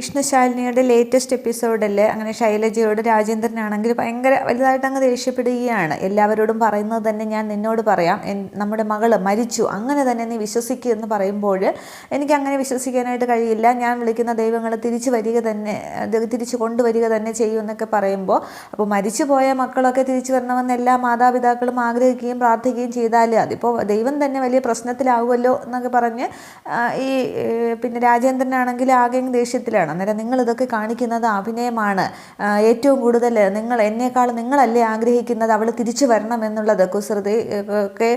വിഷ്ണുശാലിനിയുടെ latest എപ്പിസോഡിൽ അങ്ങനെ ശൈലജയോട് രാജേന്ദ്രനാണെങ്കിൽ ഭയങ്കര വലുതായിട്ട് അങ്ങ് ദേഷ്യപ്പെടുകയാണ്. എല്ലാവരോടും പറയുന്നത് തന്നെ ഞാൻ നിന്നോട് പറയാം. നമ്മുടെ മകൾ മരിച്ചു. അങ്ങനെ തന്നെ നീ വിശ്വസിക്കുക എന്ന് പറയുമ്പോൾ എനിക്ക് അങ്ങനെ വിശ്വസിക്കാനായിട്ട് കഴിയില്ല. ഞാൻ വിളിക്കുന്ന ദൈവങ്ങൾ തിരിച്ചു വരിക തന്നെ തിരിച്ചു കൊണ്ടുവരിക തന്നെ ചെയ്യും എന്നൊക്കെ പറയുമ്പോൾ അപ്പോൾ മരിച്ചു പോയ മക്കളൊക്കെ തിരിച്ചു വരണമെന്ന് എല്ലാ മാതാപിതാക്കളും ആഗ്രഹിക്കുകയും പ്രാർത്ഥിക്കുകയും ചെയ്താൽ അതിപ്പോൾ ദൈവം തന്നെ വലിയ പ്രശ്നത്തിലാവുമല്ലോ എന്നൊക്കെ പറഞ്ഞ് ഈ പിന്നെ രാജേന്ദ്രനാണെങ്കിൽ ആകെ അങ്ങ് ദേഷ്യത്തിലാണ് അന്നേരം നിങ്ങൾ ഇതൊക്കെ കാണിക്കുന്നത് അഭിനയമാണ്. ഏറ്റവും കൂടുതൽ നിങ്ങൾ എന്നേക്കാൾ നിങ്ങളല്ലേ ആഗ്രഹിക്കുന്നത് അവൾ തിരിച്ചു വരണം എന്നുള്ളത്. കുസൃതി ഒക്കെ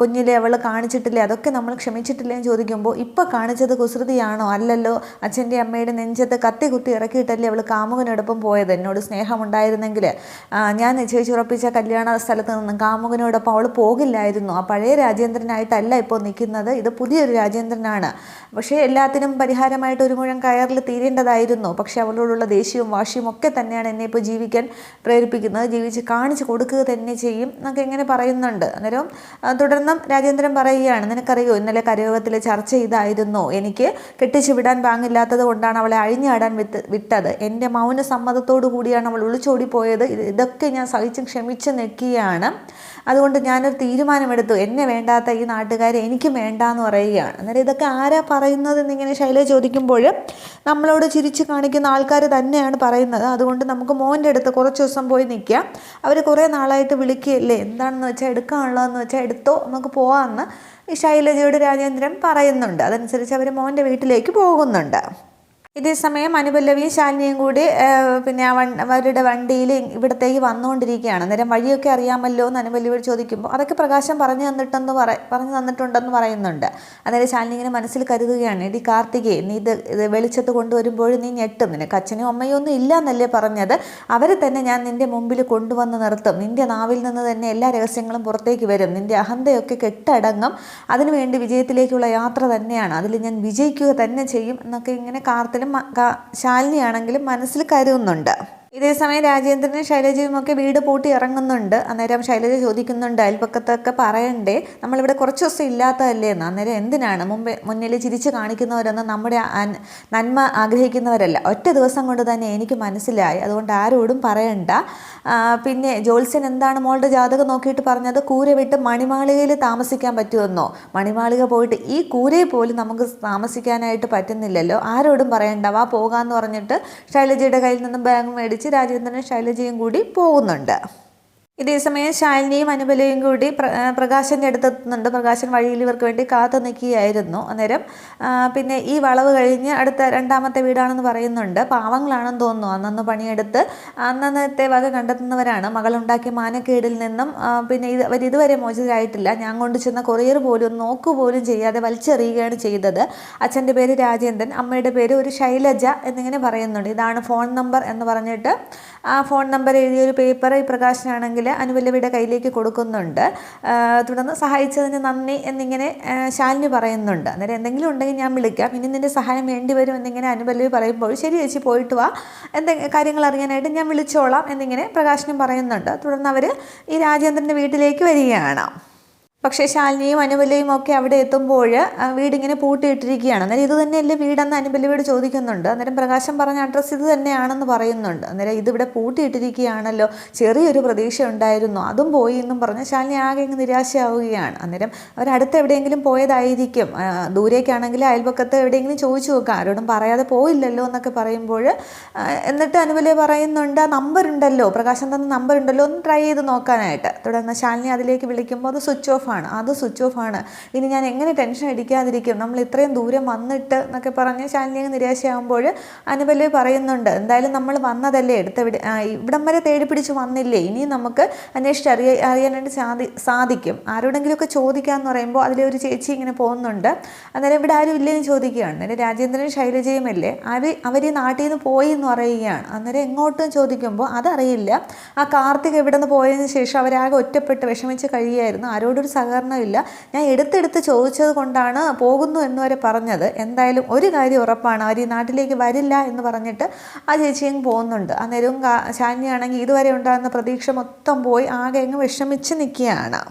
കുഞ്ഞിലെ അവൾ കാണിച്ചിട്ടില്ലേ? അതൊക്കെ നമ്മൾ ക്ഷമിച്ചിട്ടില്ലേ എന്ന് ചോദിക്കുമ്പോൾ ഇപ്പോൾ കാണിച്ചത് കുസൃതിയാണോ? അല്ലല്ലോ അച്ഛന്റെ അമ്മയുടെ നെഞ്ചത്ത് കത്തി കുത്തി ഇറക്കിയിട്ടല്ലേ അവൾ കാമുകനോടൊപ്പം പോയത്? എന്നോട് സ്നേഹമുണ്ടായിരുന്നെങ്കിൽ ഞാൻ നിശ്ചയിച്ചുറപ്പിച്ച കല്യാണ സ്ഥലത്ത് നിന്നും കാമുകനോടൊപ്പം അവൾ പോകില്ലായിരുന്നു. ആ പഴയ രാജേന്ദ്രനായിട്ടല്ല ഇപ്പോൾ നിൽക്കുന്നത്. ഇത് പുതിയൊരു രാജേന്ദ്രനാണ് പക്ഷേ എല്ലാത്തിനും പരിഹാരമായിട്ട് ഒരു മുഴം കയറിൽ തീരേണ്ടതായിരുന്നു പക്ഷെ അവളോടുള്ള ദേഷ്യവും വാശിയും ഒക്കെ തന്നെയാണ് എന്നെ ഇപ്പോൾ ജീവിക്കാൻ പ്രേരിപ്പിക്കുന്നത്. ജീവിച്ച് കാണിച്ചു കൊടുക്കുക തന്നെ ചെയ്യും എന്നൊക്കെ ഇങ്ങനെ പറയുന്നുണ്ട്. അന്നേരം തുടർന്നും രാജേന്ദ്രൻ പറയുകയാണ് നിനക്കറിയോ ഇന്നലെ കരയോഗത്തിൽ ചർച്ച ചെയ്തായിരുന്നു എനിക്ക് കെട്ടിച്ചു വിടാൻ പാങ്ങില്ലാത്തത് കൊണ്ടാണ് അവളെ അഴിഞ്ഞാടാൻ വിത്ത് വിട്ടത്. എന്റെ മൗന സമ്മതത്തോടു കൂടിയാണ് അവൾ ഒളിച്ചോടി പോയത് ഇതൊക്കെ ഞാൻ സഹിച്ചും ക്ഷമിച്ച് നിൽക്കുകയാണ്. അതുകൊണ്ട് ഞാനൊരു തീരുമാനമെടുത്തു. എന്നെ വേണ്ടാത്ത ഈ നാട്ടുകാരെ എനിക്ക് വേണ്ട എന്ന് പറയുകയാണ്. അന്നേരം ഇതൊക്കെ ആരാ പറയുന്നത് എന്നിങ്ങനെ ശൈല ചോദിക്കുമ്പോൾ നമ്മളോട് ചിരിച്ച് കാണിക്കുന്ന ആൾക്കാർ തന്നെയാണ് പറയുന്നത്. അതുകൊണ്ട് നമുക്ക് മോന്റെ അടുത്ത് കുറച്ച് ദിവസം പോയി നിൽക്കാം. അവർ കുറേ നാളായിട്ട് വിളിക്കുകയല്ലേ? എന്താണെന്ന് വെച്ചാൽ എടുക്കാനുള്ളതെന്ന് വെച്ചാൽ എടുത്തോ? നമുക്ക് പോകാമെന്ന് ഈ ശൈലജയോട് രാജേന്ദ്രൻ പറയുന്നുണ്ട്. അതനുസരിച്ച് അവർ മോന്റെ വീട്ടിലേക്ക് പോകുന്നുണ്ട്. ഇതേ സമയം അനുപല്ലവിയും ശാലിനിയും കൂടി പിന്നെ അവരുടെ വണ്ടിയിൽ ഇവിടത്തേക്ക് വന്നുകൊണ്ടിരിക്കുകയാണ്. അന്നേരം വഴിയൊക്കെ അറിയാമല്ലോ എന്ന് അനുപല്ലവിയോട് ചോദിക്കുമ്പോൾ അതൊക്കെ പ്രകാശം പറഞ്ഞു തന്നിട്ടെന്ന് പറ പറഞ്ഞു തന്നിട്ടുണ്ടെന്ന് പറയുന്നുണ്ട്. അന്നേരം ശാലിനി ഇങ്ങനെ മനസ്സിൽ കരുതുകയാണ് ഇടി കാർത്തികേ നീ ഇത് ഇത് വെളിച്ചത്ത് കൊണ്ടുവരുമ്പോൾ നീ ഞെട്ടും. നിനക്ക് അച്ഛനും അമ്മയും ഒന്നും ഇല്ല എന്നല്ലേ പറഞ്ഞത്. അവരെ തന്നെ ഞാൻ നിന്റെ മുമ്പിൽ കൊണ്ടുവന്ന് നിർത്തും. നിന്റെ നാവിൽ നിന്ന് തന്നെ എല്ലാ രഹസ്യങ്ങളും പുറത്തേക്ക് വരും. നിന്റെ അഹന്തയൊക്കെ കെട്ടടങ്ങും. അതിനുവേണ്ടി വിജയത്തിലേക്കുള്ള യാത്ര തന്നെയാണ്. അതിൽ ഞാൻ വിജയിക്കുക തന്നെ ചെയ്യും. എന്നൊക്കെ ഇങ്ങനെ കാർത്തിലും കാ- ശാലിനിയാണെങ്കിലും മനസ്സിൽ കരുതുന്നുണ്ട്. ഇതേസമയം രാജേന്ദ്രനും ശൈലജയും ഒക്കെ വീട് പൂട്ടി ഇറങ്ങുന്നുണ്ട്. അന്നേരം ശൈലജ ചോദിക്കുന്നുണ്ട് അയൽപ്പക്കത്തൊക്കെ പറയണ്ടേ? നമ്മളിവിടെ കുറച്ച് ദിവസം ഇല്ലാത്തതല്ലേ എന്ന്. അന്നേരം എന്തിനാണ്? മുമ്പേ മുന്നിൽ ചിരിച്ചു കാണിക്കുന്നവരൊന്നും നമ്മുടെ നന്മ ആഗ്രഹിക്കുന്നവരല്ല. ഒറ്റ ദിവസം കൊണ്ട് തന്നെ എനിക്ക് മനസ്സിലായി. അതുകൊണ്ട് ആരോടും പറയണ്ട. പിന്നെ ജോത്സ്യൻ എന്താണ് മോളുടെ ജാതകം നോക്കിയിട്ട് പറഞ്ഞത്? കൂര വിട്ട് മണിമാളികയിൽ താമസിക്കാൻ പറ്റുമെന്നോ? മണിമാളിക പോയിട്ട് ഈ കൂരയിൽ പോലും നമുക്ക് താമസിക്കാനായിട്ട് പറ്റുന്നില്ലല്ലോ. ആരോടും പറയണ്ട. വാ പോകാമെന്ന് പറഞ്ഞിട്ട് ശൈലജയുടെ കയ്യിൽ നിന്നും ബാഗ് മേടിച്ച് രാജേന്ദ്രനും ശൈലജയും കൂടി പോകുന്നുണ്ട്. ഇതേസമയം ശാലിനിയും അനുബലയും കൂടി പ്രകാശന്റെ അടുത്തെത്തുന്നുണ്ട് പ്രകാശൻ വഴിയിൽ ഇവർക്ക് വേണ്ടി കാത്തു നിൽക്കുകയായിരുന്നു അന്നേരം. പിന്നെ ഈ വളവ് കഴിഞ്ഞ് അടുത്ത രണ്ടാമത്തെ വീടാണെന്ന് പറയുന്നുണ്ട്. പാവങ്ങളാണെന്ന് തോന്നുന്നു അന്നന്ന് പണിയെടുത്ത്. അന്നന്നത്തെ വക കണ്ടെത്തുന്നവരാണ്. മകളുണ്ടാക്കിയ മാനക്കേടിൽ നിന്നും പിന്നെ ഇത് അവർ ഇതുവരെ മോചിതരായിട്ടില്ല. ഞാൻ കൊണ്ട് ചെന്ന കൊറിയർ പോലും നോക്കു പോലും ചെയ്യാതെ വലിച്ചെറിയുകയാണ് ചെയ്തത്. അച്ഛന്റെ പേര് രാജേന്ദ്രൻ അമ്മയുടെ പേര് ഒരു ശൈലജ എന്നിങ്ങനെ പറയുന്നുണ്ട്. ഇതാണ് ഫോൺ നമ്പർ എന്ന് പറഞ്ഞിട്ട് ആ ഫോൺ നമ്പർ എഴുതിയൊരു പേപ്പർ ഈ പ്രകാശനാണെങ്കിൽ അനുപല്ലവിയുടെ കയ്യിലേക്ക് കൊടുക്കുന്നുണ്ട്. തുടർന്ന് സഹായിച്ചതിന് നന്ദി എന്നിങ്ങനെ ശാലിനി പറയുന്നുണ്ട്. അന്നേരം എന്തെങ്കിലും ഉണ്ടെങ്കിൽ ഞാൻ വിളിക്കാം. ഇനി നിന്റെ സഹായം വേണ്ടി വരും എന്നിങ്ങനെ അനുപല്ലവി പറയുമ്പോൾ ശരി ചേച്ചി പോയിട്ട് വാ. എന്തെങ്കിലും കാര്യങ്ങൾ അറിയാനായിട്ട് ഞാൻ വിളിച്ചോളാം എന്നിങ്ങനെ പ്രകാശനും പറയുന്നുണ്ട്. തുടർന്ന് അവർ ഈ രാജേന്ദ്രന്റെ വീട്ടിലേക്ക് വരികയാണ്. പക്ഷേ ശാലിനിയും അനുബലയും ഒക്കെ അവിടെ എത്തുമ്പോൾ വീടിങ്ങനെ പൂട്ടിയിട്ടിരിക്കുകയാണ്. അന്നേരം ഇത് തന്നെയല്ലേ വീടെന്ന് അനുബലിയോട് ചോദിക്കുന്നുണ്ട്. അന്നേരം പ്രകാശം പറഞ്ഞ അഡ്രസ്സ് ഇത് തന്നെയാണെന്ന് പറയുന്നുണ്ട്. അന്നേരം ഇതിവിടെ പൂട്ടിയിട്ടിരിക്കുകയാണല്ലോ. ചെറിയൊരു പ്രതീക്ഷ ഉണ്ടായിരുന്നു. അതും പോയി എന്നും പറഞ്ഞ് ശാലിനി ആകെ നിരാശയാവുകയാണ്. അന്നേരം അവരടുത്ത് എവിടെയെങ്കിലും പോയതായിരിക്കും. ദൂരേക്കാണെങ്കിൽ അയൽപക്കത്ത് എവിടെയെങ്കിലും ചോദിച്ചു നോക്കാം. ആരോടും പറയാതെ പോയില്ലല്ലോ എന്നൊക്കെ പറയുമ്പോൾ എന്നിട്ട് അനുബലി പറയുന്നുണ്ട് ആ നമ്പർ ഉണ്ടല്ലോ. പ്രകാശം തന്ന നമ്പർ ഉണ്ടല്ലോ. ഒന്ന് ട്രൈ ചെയ്ത് നോക്കാനായിട്ട്. തുടർന്ന് ശാലിനി അതിലേക്ക് വിളിക്കുമ്പോൾ അത് സ്വിച്ച് ഓഫ് ആണ് അത് സ്വിച്ച് ഓഫ് ആണ് ഇനി ഞാൻ എങ്ങനെ ടെൻഷൻ അടിക്കാതിരിക്കും? നമ്മൾ ഇത്രയും ദൂരം വന്നിട്ട് എന്നൊക്കെ പറഞ്ഞ് ശാലിനി നിരാശയാകുമ്പോൾ അനുപല്ലവി പറയുന്നുണ്ട് എന്തായാലും നമ്മൾ വന്നതല്ലേ? എടുത്ത ഇവിടെ വരെ തേടി പിടിച്ച് വന്നില്ലേ? ഇനിയും നമുക്ക് അന്വേഷിച്ച് അറിയ അറിയാനായിട്ട് സാധി സാധിക്കും. ആരോടെങ്കിലുമൊക്കെ ചോദിക്കാമെന്ന് പറയുമ്പോൾ അതിലെ ഒരു ചേച്ചി ഇങ്ങനെ പോകുന്നുണ്ട്. അന്നേരം ഇവിടെ ആരും ഇല്ലെന്ന് ചോദിക്കുകയാണ്. അന്നേരം രാജേന്ദ്രനും ശൈലജയുമല്ലേ അവർ അവർ നാട്ടിൽ നിന്ന് പോയി എന്ന് പറയുകയാണ്. അന്നേരം എങ്ങോട്ടും ചോദിക്കുമ്പോൾ അതറിയില്ല. ആ കാർത്തിക് എവിടെ നിന്ന് പോയതിന് ശേഷം അവരാകെ ഒറ്റപ്പെട്ട് വിഷമിച്ച് കഴിയുമായിരുന്നു ആരോടൊരു സഹകരണമില്ല. ഞാൻ എടുത്തെടുത്ത് ചോദിച്ചത് കൊണ്ടാണ് പോകുന്നു എന്ന് വരെ പറഞ്ഞത്. എന്തായാലും ഒരു കാര്യം ഉറപ്പാണ്. അവർ ഈ നാട്ടിലേക്ക് വരില്ല എന്ന് പറഞ്ഞിട്ട് ആ ചേച്ചിയും പോകുന്നുണ്ട്. അന്നേരവും ശാന്യാണെങ്കിൽ ഇതുവരെ ഉണ്ടാകുന്ന പ്രതീക്ഷ മൊത്തം പോയി. ആകെ അങ്ങ് വിഷമിച്ച് നിൽക്കുകയാണ്.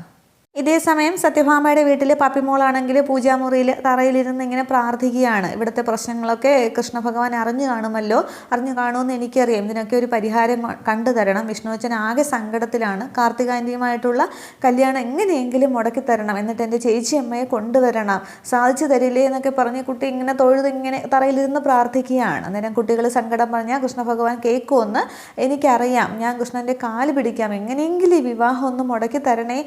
ഇതേ സമയം സത്യഭാമയുടെ വീട്ടിൽ പപ്പിമോളാണെങ്കിൽ പൂജാമുറിയിൽ തറയിലിരുന്ന് ഇങ്ങനെ പ്രാർത്ഥിക്കുകയാണ്. ഇവിടുത്തെ പ്രശ്നങ്ങളൊക്കെ കൃഷ്ണഭഗവാൻ അറിഞ്ഞു കാണുമല്ലോ. അറിഞ്ഞു കാണുമെന്ന് എനിക്കറിയാം. ഇതിനൊക്കെ ഒരു പരിഹാരം കണ്ടു തരണം. വിഷ്ണുവച്ചൻ ആകെ സങ്കടത്തിലാണ്. കാർത്തികാന്തിയുമായിട്ടുള്ള കല്യാണം എങ്ങനെയെങ്കിലും മുടക്കി തരണം. എന്നിട്ട് എന്റെ ചേച്ചി അമ്മയെ കൊണ്ടുവരണം. സാധിച്ചു തരില്ലേ എന്നൊക്കെ പറഞ്ഞ് കുട്ടി ഇങ്ങനെ തൊഴുത് ഇങ്ങനെ തറയിലിരുന്ന് പ്രാർത്ഥിക്കുകയാണ്. അന്നേരം കുട്ടികൾ സങ്കടം പറഞ്ഞാൽ കൃഷ്ണഭഗവാൻ കേൾക്കുമെന്ന് എനിക്കറിയാം. ഞാൻ കൃഷ്ണന്റെ കാൽ പിടിക്കാം. എങ്ങനെയെങ്കിലും ഈ വിവാഹം ഒന്ന് മുടക്കി തരണേ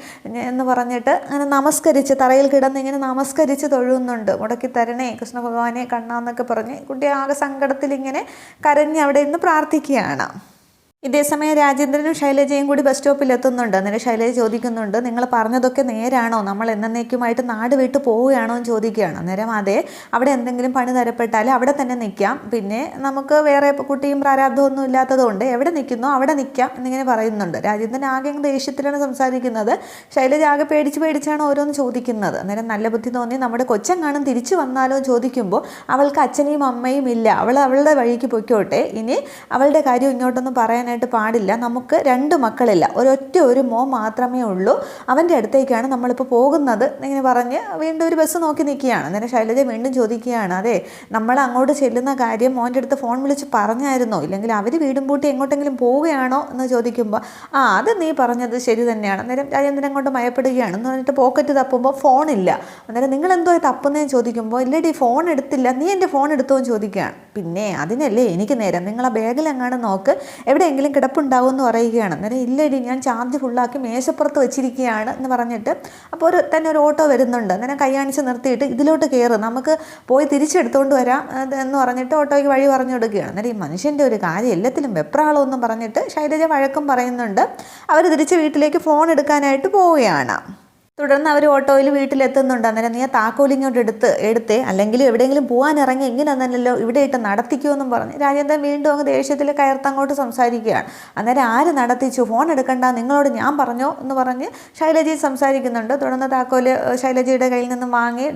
എന്ന് പറഞ്ഞിട്ട് അങ്ങനെ നമസ്കരിച്ച് തറയിൽ കിടന്ന് ഇങ്ങനെ നമസ്കരിച്ച് തൊഴുന്നുണ്ട്. മുടക്കി തരണേ കൃഷ്ണ ഭഗവാനെ കണ്ണാന്നൊക്കെ പറഞ്ഞ് കുട്ടി ആകെ സങ്കടത്തിൽ ഇങ്ങനെ കരഞ്ഞ് അവിടെ നിന്ന് പ്രാർത്ഥിക്കുകയാണ്. ഇതേസമയം രാജേന്ദ്രനും ശൈലജയും കൂടി ബസ് സ്റ്റോപ്പിൽ എത്തുന്നുണ്ട് അന്നേരം ശൈലജ ചോദിക്കുന്നുണ്ട്. നിങ്ങൾ പറഞ്ഞതൊക്കെ നേരാണോ? നമ്മൾ എന്നേക്കുമായിട്ട് നാട് വിട്ട് പോവുകയാണോ എന്ന് ചോദിക്കുകയാണ്. അന്നേരം അതെ അവിടെ എന്തെങ്കിലും പണി തരപ്പെട്ടാൽ അവിടെ തന്നെ നിൽക്കാം. പിന്നെ നമുക്ക് വേറെ കുട്ടിയും പ്രാരാബ്ധമൊന്നും ഇല്ലാത്തതുകൊണ്ട് എവിടെ നിൽക്കുന്നോ അവിടെ നിൽക്കാം എന്നിങ്ങനെ പറയുന്നുണ്ട്. രാജേന്ദ്രൻ ആകെ ദേഷ്യത്തിലാണ് സംസാരിക്കുന്നത്. ശൈലജ ആകെ പേടിച്ച് പേടിച്ചാണ് ഓരോന്ന് ചോദിക്കുന്നത്. അന്നേരം നല്ല ബുദ്ധി തോന്നി നമ്മുടെ കൊച്ചങ്ങാനും തിരിച്ചു വന്നാലോ ചോദിക്കുമ്പോൾ അവൾക്ക് അച്ഛനെയും അമ്മയും ഇല്ല. അവൾ അവളുടെ വഴിക്ക് പൊയ്ക്കോട്ടെ. ഇനി അവളുടെ കാര്യം ഇങ്ങോട്ടൊന്നും പറയാനായിട്ട് പാടില്ല. നമുക്ക് രണ്ട് മക്കളില്ല. ഒരൊറ്റ ഒരു മോ മാത്രമേ ഉള്ളൂ. അവന്റെ അടുത്തേക്കാണ് നമ്മളിപ്പോൾ പോകുന്നത്. ഇങ്ങനെ പറഞ്ഞ് വീണ്ടും ഒരു ബസ് നോക്കി നിൽക്കുകയാണ്. അന്നേരം ശൈലജ വീണ്ടും ചോദിക്കുകയാണ് അതെ നമ്മൾ അങ്ങോട്ട് ചെല്ലുന്ന കാര്യം മോന്റെ അടുത്ത് ഫോൺ വിളിച്ച് പറഞ്ഞായിരുന്നോ? ഇല്ലെങ്കിൽ അവർ വീടും പൂട്ടി എങ്ങോട്ടെങ്കിലും പോവുകയാണോ? എന്ന് ചോദിക്കുമ്പോൾ ആ അത് നീ പറഞ്ഞത് ശരി തന്നെയാണ്. അന്നേരം രാജേന്ദ്രൻ അങ്ങോട്ട് മയപ്പെടുകയാണ്. എന്ന് പറഞ്ഞിട്ട് പോക്കറ്റ് തപ്പുമ്പോൾ ഫോണില്ല അന്നേരം നിങ്ങൾ എന്തോ തപ്പുന്നതെന്ന് ചോദിക്കുമ്പോൾ ഇല്ലടി ഫോൺ എടുത്തില്ല. നീ എന്റെ ഫോൺ എടുത്തോ? എന്ന് ചോദിക്കുകയാണ്. പിന്നെ അതിനല്ലേ എനിക്ക് നേരം. നിങ്ങൾ ആ ബാഗിലെങ്ങാനും നോക്ക്. എവിടെയെങ്കിലും കിടപ്പുണ്ടാവും എന്ന് പറയുകയാണ്. അന്നേരം ഇല്ലടി ഞാൻ ചാർജ് ഫുള്ളാക്കി മേശപ്പുറത്ത് വെച്ചിരിക്കുകയാണ് എന്ന് പറഞ്ഞിട്ട് അപ്പോൾ ഒരു തന്നെ ഒരു ഓട്ടോ വരുന്നുണ്ട്. അന്നേരം കൈയാണിച്ച് നിർത്തിയിട്ട് ഇതിലോട്ട് കയറ്. നമുക്ക് പോയി തിരിച്ചെടുത്തുകൊണ്ട് വരാം എന്ന് പറഞ്ഞിട്ട് ഓട്ടോയ്ക്ക് വഴി പറഞ്ഞു കൊടുക്കുകയാണ്. അന്നേരം ഈ മനുഷ്യന്റെ ഒരു കാര്യം എല്ലാത്തിലും വെപ്രാളമെന്നും പറഞ്ഞിട്ട് ശൈലജ വഴക്കും പറയുന്നുണ്ട്. അവർ തിരിച്ച് വീട്ടിലേക്ക് ഫോൺ എടുക്കാനായിട്ട് പോവുകയാണ്. തുടർന്ന് അവർ ഓട്ടോയിൽ വീട്ടിലെത്തുന്നുണ്ട്. അന്നേരം നീ ആ താക്കോലിങ്ങോട്ട് എടുത്ത് എടുത്തേ. അല്ലെങ്കിൽ എവിടെയെങ്കിലും പോകാൻ ഇറങ്ങി എങ്ങനെയാണെന്നല്ലോ ഇവിടെ ഇട്ട് നടത്തിക്കുമെന്നും പറഞ്ഞ് രാജേന്ദ്രൻ വീണ്ടും അങ്ങ് ദേഷ്യത്തിൽ കയർത്തങ്ങോട്ട് സംസാരിക്കുകയാണ്. അന്നേരം ആര് നടത്തിച്ചു? ഫോൺ എടുക്കണ്ട നിങ്ങളോട് ഞാൻ പറഞ്ഞോ എന്ന് പറഞ്ഞ് ശൈലജി സംസാരിക്കുന്നുണ്ട്. തുടർന്ന് താക്കോൽ ശൈലജയുടെ കയ്യിൽ നിന്നും വാങ്ങി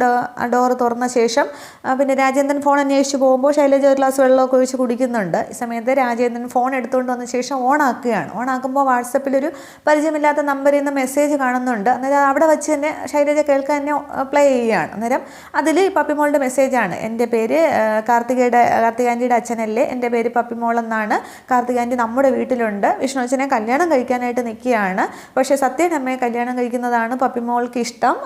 ഡോർ തുറന്ന ശേഷം പിന്നെ രാജേന്ദ്രൻ ഫോൺ അന്വേഷിച്ച് പോകുമ്പോൾ ശൈലജ ഒരു ഗ്ലാസ് വെള്ളമൊക്കെ ഒഴിച്ച് കുടിക്കുന്നുണ്ട്. ഈ സമയത്ത് രാജേന്ദ്രൻ ഫോൺ എടുത്തുകൊണ്ട് വന്ന ശേഷം ഓണാക്കുകയാണ് ആക്കുമ്പോൾ വാട്സപ്പിൽ ഒരു പരിചയമില്ലാത്ത നമ്പറിൽ നിന്ന് മെസ്സേജ് കാണുന്നുണ്ട്. അന്നേരം അവിടെ വെച്ച് തന്നെ ശൈലജ കേൾക്കാൻ തന്നെ പ്ലേ ചെയ്യുകയാണ്. അന്നേരം അതിൽ പപ്പിമോളുടെ മെസ്സേജാണ് എന്റെ പേര് കാർത്തികയുടെ കാർത്തികാന്റിയുടെ അച്ഛനല്ലേ? എന്റെ പേര് പപ്പിമോൾ എന്നാണ്. കാർത്തികാന്റി നമ്മുടെ വീട്ടിലുണ്ട്. വിഷ്ണു അച്ഛനെ കല്യാണം കഴിക്കാനായിട്ട് നിൽക്കുകയാണ്. പക്ഷേ സത്യയുടെ അമ്മയെ കല്യാണം കഴിക്കുന്നതാണ് പപ്പിമോൾക്ക് ഇഷ്ടം.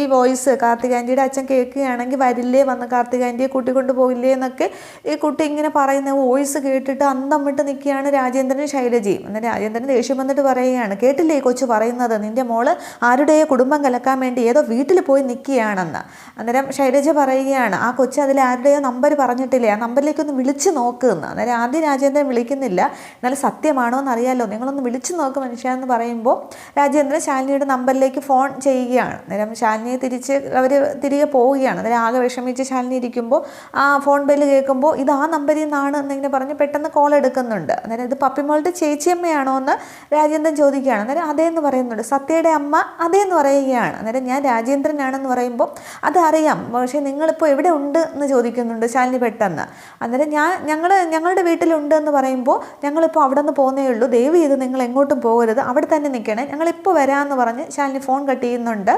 ഈ വോയിസ് കാർത്തികാന്റിയുടെ അച്ഛൻ കേൾക്കുകയാണെങ്കിൽ വരില്ലേ? വന്ന് കാർത്തികാന്റിയെ കൂട്ടിക്കൊണ്ട് പോയില്ലേ എന്നൊക്കെ ഈ കുട്ടി ഇങ്ങനെ പറയുന്ന വോയിസ് കേട്ടിട്ട് അന്തം വിട്ട് നിൽക്കുകയാണ് രാജേന്ദ്രനും ശൈലജയും. അന്നേരം രാജേന്ദ്രൻ ദേഷ്യം വന്നിട്ട് പറയുകയാണ് കേട്ടില്ലേ കൊച്ചു പറയുന്നത്? നിന്റെ മോൾ ആരുടെയോ കുടുംബം കലക്കാൻ വേണ്ടി ഏതോ വീട്ടിൽ പോയി നിൽക്കുകയാണെന്ന് അന്നേരം ശൈലജ പറയുകയാണ് ആ കൊച്ചു അതിൽ ആരുടെയോ നമ്പർ പറഞ്ഞിട്ടില്ലേ? ആ നമ്പറിലേക്കൊന്ന് വിളിച്ച് നോക്കുമെന്ന് അന്നേരം ആദ്യം രാജേന്ദ്രൻ വിളിക്കുന്നില്ല. എന്നാലും സത്യമാണോ എന്നറിയാലോ. നിങ്ങളൊന്ന് വിളിച്ചു നോക്ക് മനുഷ്യ എന്ന് പറയുമ്പോൾ രാജേന്ദ്രൻ ശാലിനിയുടെ നമ്പറിലേക്ക് ഫോൺ ചെയ്യുകയാണ്. അന്നേരം ശാലിനിയെ തിരിച്ച് അവർ തിരികെ പോവുകയാണ്. അന്നേരം ആകെ വിഷമിച്ച് ശാലിനി ഇരിക്കുമ്പോൾ ആ ഫോൺ ബെല്ല് കേൾക്കുമ്പോൾ ഇത് ആ നമ്പറിൽ നിന്നാണ് എന്നിങ്ങനെ പറഞ്ഞ് പെട്ടെന്ന് കോൾ എടുക്കുന്നുണ്ട്. അന്നേരം ഇത് പപ്പിമോളുടെ ചേച്ചിയമ്മയാണോ എന്ന് രാജേന്ദ്രൻ ചോദിക്കുകയാണ്. അന്നേരം അതേ എന്ന് പറയുന്നുണ്ട്. സത്യയുടെ അമ്മ അതേ എന്ന് പറയുകയാണ്. അന്നേരം ഞാൻ രാജേന്ദ്രനാണെന്ന് പറയുമ്പോൾ അതറിയാം. പക്ഷേ നിങ്ങളിപ്പോൾ എവിടെ ഉണ്ട് എന്ന് ചോദിക്കുന്നുണ്ട് ശാലിനി പെട്ടെന്ന്. അന്നേരം ഞാൻ ഞങ്ങൾ ഞങ്ങളുടെ വീട്ടിലുണ്ട് എന്ന് പറയുമ്പോൾ ഞങ്ങളിപ്പോൾ അവിടെ നിന്ന് പോകുന്നേ ഉള്ളൂ. ദയവ് ചെയ്ത് നിങ്ങൾ എങ്ങോട്ടും പോകരുത്. അവിടെ തന്നെ നിൽക്കണേ. ഞങ്ങളിപ്പോൾ വരാമെന്ന് പറഞ്ഞ് ശാലിനി ഫോൺ കട്ട് ചെയ്യുന്നുണ്ട്.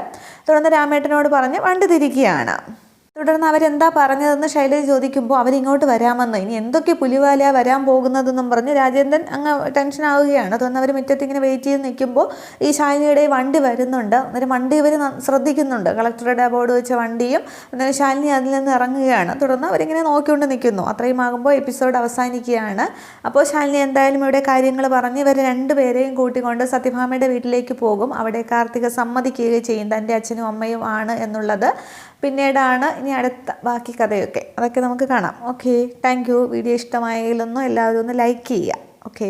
തുടർന്ന് രാമേട്ടനോട് പറഞ്ഞ് വണ്ടി തിരിക്കുകയാണ്. തുടർന്ന് അവരെന്താ പറഞ്ഞതെന്ന് ശൈലജ ചോദിക്കുമ്പോൾ അവരിങ്ങോട്ട് വരാമെന്ന്? ഇനി എന്തൊക്കെ പുലിവാല വരാൻ പോകുന്നതെന്നും പറഞ്ഞ് രാജേന്ദ്രൻ അങ്ങ് ടെൻഷൻ ആവുകയാണ് തുടർന്ന് അവർ മുറ്റത്ത് ഇങ്ങനെ വെയിറ്റ് ചെയ്ത് നിൽക്കുമ്പോൾ ഈ ശാലിനിയുടെ വണ്ടി വരുന്നുണ്ട്. അന്നേരം വണ്ടി ഇവർ ശ്രദ്ധിക്കുന്നുണ്ട്. കളക്ടറുടെ ബോർഡ് വെച്ച വണ്ടിയും അന്നേരം ശാലിനി അതിൽ നിന്ന് ഇറങ്ങുകയാണ്. തുടർന്ന് അവരിങ്ങനെ നോക്കിക്കൊണ്ട് നിൽക്കുന്നു. അത്രയും ആകുമ്പോൾ എപ്പിസോഡ് അവസാനിക്കുകയാണ്. അപ്പോൾ ശാലിനി എന്തായാലും ഇവിടെ കാര്യങ്ങൾ പറഞ്ഞ് ഇവർ രണ്ടുപേരെയും കൂട്ടിക്കൊണ്ട് സത്യഭാമയുടെ വീട്ടിലേക്ക് പോകും. അവിടെ കാർത്തിക സമ്മതിക്കുകയും ചെയ്യും. തന്റെ അച്ഛനും അമ്മയും ആണ് എന്നുള്ളത്. പിന്നീടാണ് ഇനി അടുത്ത ബാക്കി കഥയൊക്കെ. അതൊക്കെ നമുക്ക് കാണാം. ഓക്കെ താങ്ക് യു വീഡിയോ ഇഷ്ടമായാലൊന്നും എല്ലാവരും ഒന്ന് ലൈക്ക് ചെയ്യുക. ഓക്കെ